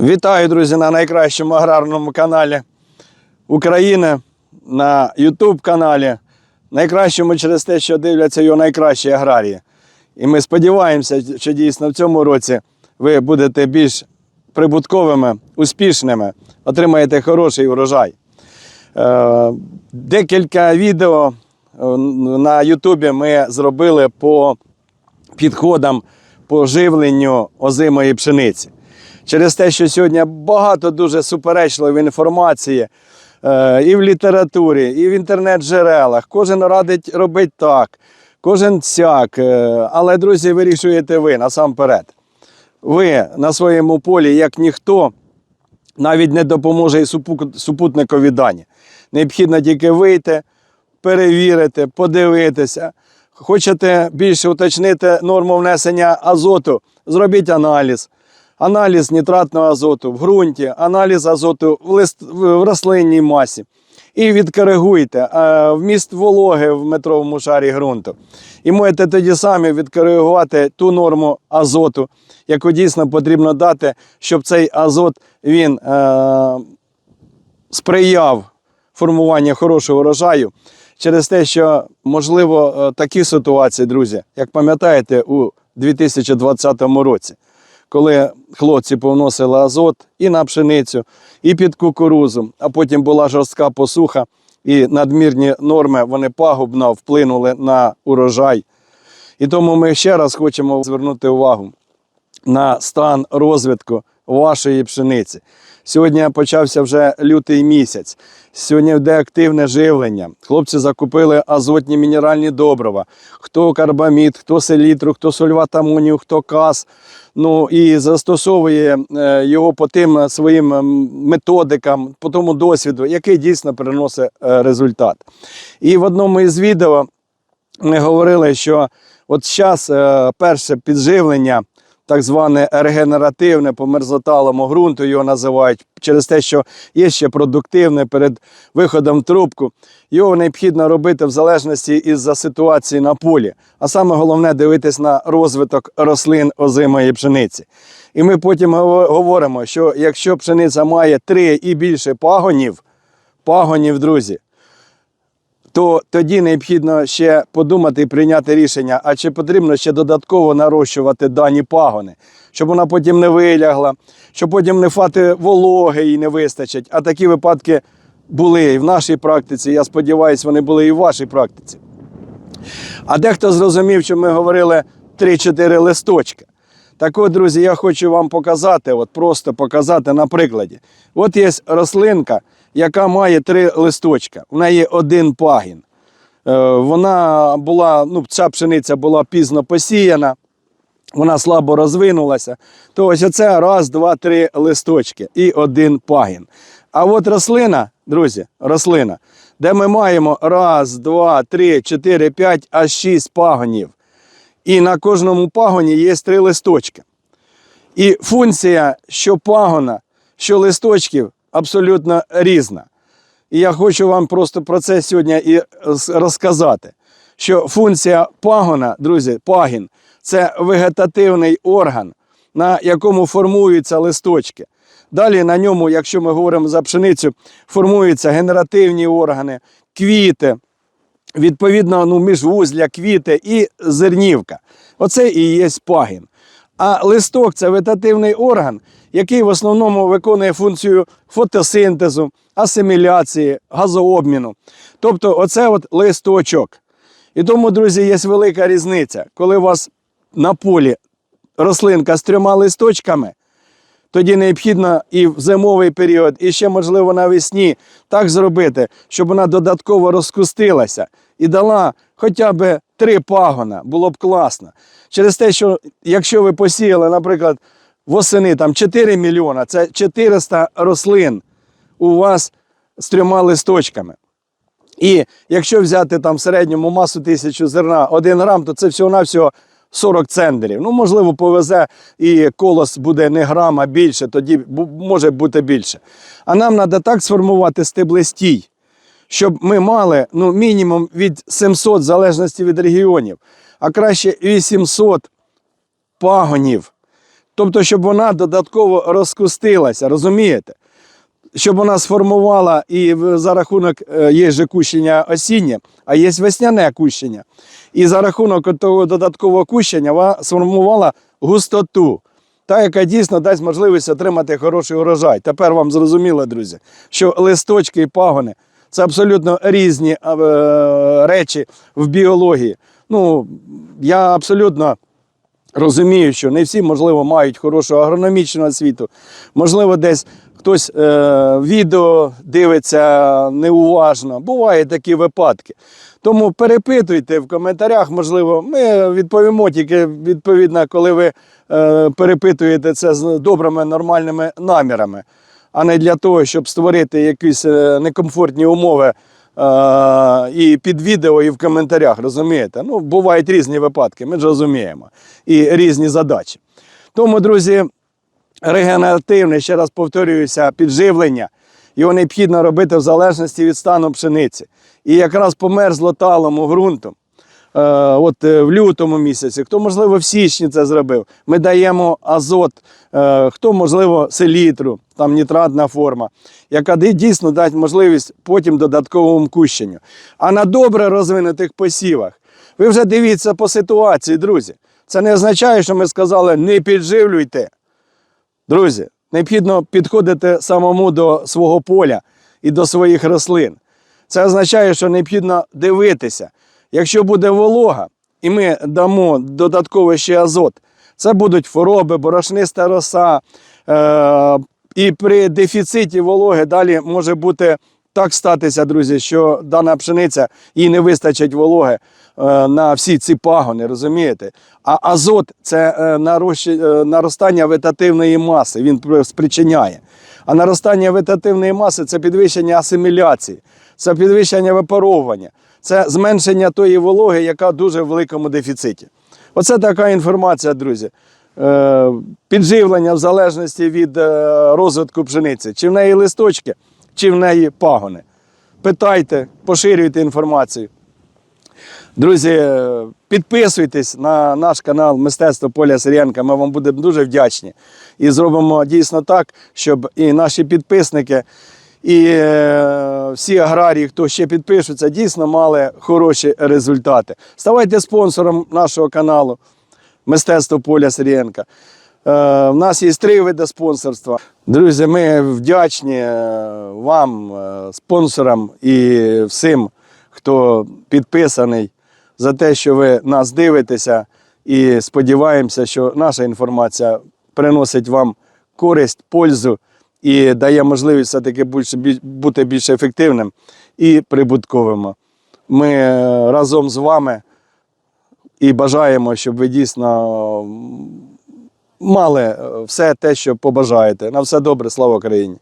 Вітаю, друзі, на найкращому аграрному каналі України, на YouTube каналі. Найкращому через те, що дивляться його найкращі аграрії. І ми сподіваємося, що дійсно в цьому році ви будете більш прибутковими, успішними, отримаєте хороший урожай. Е, Декілька відео е, на Ютубі ми зробили по підходам по живленню озимої пшениці. Через те, що сьогодні багато дуже суперечливої інформації е, і в літературі, і в інтернет-джерелах. Кожен радить робити так, кожен сяк. Е, але, друзі, вирішуєте ви насамперед. Ви на своєму полі, як ніхто, навіть не допоможе і супутникові дані. Необхідно тільки вийти, перевірити, подивитися. Хочете більше уточнити норму внесення азоту, зробіть аналіз. Аналіз нітратного азоту в ґрунті, аналіз азоту в, лист, в рослинній масі. І відкоригуйте е, вміст вологи в метровому шарі ґрунту. І можете тоді самі відкоригувати ту норму азоту, яку дійсно потрібно дати, щоб цей азот він е, сприяв формуванню хорошого урожаю через те, що можливо е, такі ситуації, друзі, як пам'ятаєте, у 2020 році, коли хлопці повносили азот і на пшеницю, і під кукурузу, а потім була жорстка посуха, і надмірні норми вони пагубно вплинули на урожай. І тому ми ще раз хочемо звернути увагу на стан розвитку вашої пшениці. Сьогодні почався вже лютий місяць. Сьогодні йде активне живлення. Хлопці закупили азотні мінеральні добрива. Хто карбамід, хто селітру, хто сульват амонію, хто каз. Ну і застосовує е, його по тим своїм ем, методикам, по тому досвіду, який дійсно приносить е, результат. І в одному із відео ми говорили, що от зараз перше підживлення, так зване регенеративне по мерзоталому ґрунту його називають, через те, що є ще продуктивне перед виходом в трубку. Його необхідно робити в залежності із-за ситуації на полі. А саме головне дивитись на розвиток рослин озимої пшениці. І ми потім говоримо, що якщо пшениця має три і більше пагонів, пагонів, друзі, то тоді необхідно ще подумати і прийняти рішення, а чи потрібно ще додатково нарощувати дані пагони, щоб вона потім не вилягла, щоб потім не фати вологи їй не вистачить. А такі випадки були і в нашій практиці. Я сподіваюся, вони були і в вашій практиці. А дехто зрозумів, що ми говорили 3-4 листочка. Так от, друзі, я хочу вам показати, от просто показати на прикладі. От є рослинка, яка має три листочка. В неї один пагін. Е, Вона була, ну, ця пшениця була пізно посіяна, вона слабо розвинулася. То ось оце раз, два, три листочки і один пагін. А от рослина, друзі, рослина, де ми маємо раз, два, три, чотири, п'ять, аж шість пагонів. І на кожному пагоні є три листочки. І функція що пагона, що листочків абсолютно різна. І я хочу вам просто про це сьогодні і розказати. Що функція пагона, друзі, пагін це вегетативний орган, на якому формуються листочки. Далі на ньому, якщо ми говоримо за пшеницю, формуються генеративні органи, квіти, відповідно, ну, міжвузля, квіти і зернівка. Оце і є пагін. А листок це вегетативний орган, який в основному виконує функцію фотосинтезу, асиміляції, газообміну. Тобто, оце от листочок. І тому, друзі, є велика різниця, коли у вас на полі рослинка з трьома листочками, тоді необхідно і в зимовий період, і ще, можливо, навесні так зробити, щоб вона додатково розкустилася і дала хоча б три пагона, було б класно. Через те, що якщо ви посіяли, наприклад, восени там 4 мільйона, це 400 рослин у вас з трьома листочками. І якщо взяти там в середньому масу тисячу зерна 1 грам, то це всього-навсього 40 центнерів. Ну, можливо, повезе і колос буде не грам, а більше, тоді може бути більше. А нам треба так сформувати стеблестій, щоб ми мали ну, мінімум від 700, в залежності від регіонів, а краще 800 пагонів Тобто, щоб вона додатково розкустилася, розумієте? Щоб вона сформувала і за рахунок е, є же кущення осіннє, а є весняне кущення. І за рахунок того додаткового кущення вона сформувала густоту, та, яка дійсно дасть можливість отримати хороший урожай. Тепер вам зрозуміло, друзі, що листочки і пагони це абсолютно різні е, речі в біології. Ну, я абсолютно розумію, що не всі, можливо, мають хорошу агрономічну освіту. Можливо, десь хтось е, відео дивиться неуважно. Бувають такі випадки. Тому перепитуйте в коментарях, можливо, ми відповімо тільки відповідно, коли ви е, перепитуєте це з добрими нормальними намірами, а не для того, щоб створити якісь е, некомфортні умови і під відео, і в коментарях. Розумієте? Ну, бувають різні випадки, ми ж розуміємо, і різні задачі. Тому, друзі, регенеративне, ще раз повторююся, підживлення. Його необхідно робити в залежності від стану пшениці. І якраз померзло талому ґрунтом. е, от е, в лютому місяці, хто, можливо, в січні це зробив, ми даємо азот, е, хто, можливо, селітру, там нітратна форма, яка дійсно дасть можливість потім додатковому кущенню. А на добре розвинутих посівах, ви вже дивіться по ситуації, друзі. Це не означає, що ми сказали не підживлюйте. Друзі, необхідно підходити самому до свого поля і до своїх рослин. Це означає, що необхідно дивитися. Якщо буде волога, і ми дамо додатково ще азот, це будуть хвороби, борошниста роса. Е- і при дефіциті вологи далі може бути так статися, друзі, що дана пшениця їй не вистачить вологи е, на всі ці пагони, розумієте? А азот це е, е, наростання вегетативної маси, він спричиняє. А наростання вегетативної маси це підвищення асиміляції, це підвищення випаровування, це зменшення тої вологи, яка дуже в великому дефіциті. Оце така інформація, друзі. Е, Підживлення в залежності від е, розвитку пшениці, чи в неї листочки, чи в неї пагони. Питайте, поширюйте інформацію. Друзі, е, підписуйтесь на наш канал Мистецтво Поля Сиренка. Ми вам будемо дуже вдячні. І зробимо дійсно так, щоб і наші підписники, і е, всі аграрії, хто ще підпишуться, дійсно мали хороші результати. Ставайте спонсором нашого каналу Мистецтво Поля Сирієнка. Е, У нас є три види спонсорства. Друзі, ми вдячні е, вам, е, спонсорам і всім, хто підписаний за те, що ви нас дивитеся, і сподіваємося, що наша інформація приносить вам користь, пользу і дає можливість все-таки бути більш ефективним і прибутковим. Ми е, разом з вами і бажаємо, щоб ви дійсно мали е, все те, що побажаєте. На все добре, слава Україні!